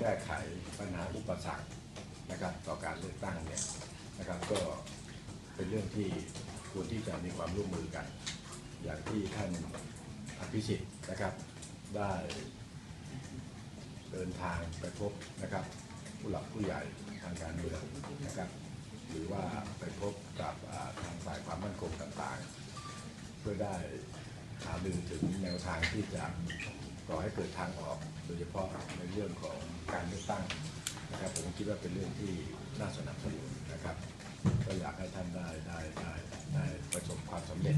แก้ไขปัญหาอุปสรรคนะครับต่อการเลือกตั้งเนี่ยนะครับก็เป็นเรื่องที่ควรที่จะมีความร่วมมือกัน อย่างที่ท่านอภิสิทธิ์นะครับได้เดินทางไปพบนะครับผู้หลักผู้ใหญ่ทางการเมืองนะครับ หรือว่าไปพบกับทางฝ่ายความมั่นคงต่างๆ เพื่อได้หารือถึงแนวทางที่จะ ก่อให้เกิดทางออกโดยเฉพาะในเรื่องของการเลือกตั้งนะครับผมคิดว่าเป็นเรื่องที่น่าสนับสนุนนะครับก็อยากให้ท่านได้ได้ได้ได้ประสบความสำเร็จ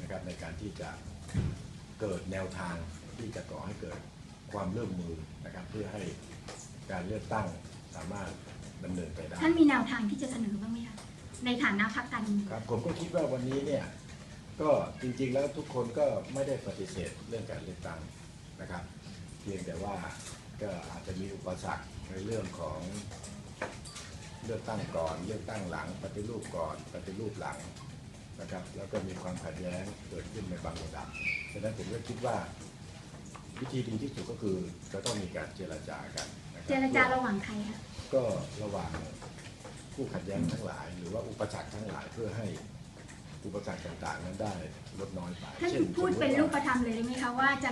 นะครับในการที่จะเกิดแนวทางที่จะก่อให้เกิดความร่วมมือนะครับเพื่อให้การเลือกตั้งสามารถดำเนินไปได้ท่านมีแนวทางที่จะเสนอบ้างไหมคะในฐานะพรรคการเมืองครับผมก็คิดว่าวันนี้เนี่ยก็จริงๆแล้วทุกคนก็ไม่ได้ปฏิเสธเรื่องการเลือกตั้ง นะครับ เพียงแต่ว่าก็อาจจะมีอุปสรรคในเรื่องของเลือกตั้งก่อนเลือกตั้งหลัง ปฏิรูปก่อนปฏิรูปหลังนะครับ แล้วก็มีความขัดแย้งเกิดขึ้นในบางระดับฉะนั้นผมก็คิดว่าวิธีดีที่สุดก็คือจะต้องมีการเจรจากันนะคบเจรจาระหว่างใครคะก็ระหว่างผู้ขัดแย้งทั้งหลาย หรือว่าอุปสรรคทั้งหลายเพื่อให้อุปสรรคต่างๆ นั้นได้ลดน้อยไปท่านช่นพูดสมมุติเป็นว่ารูปธรรมเลยได้ไหมคะว่าจะ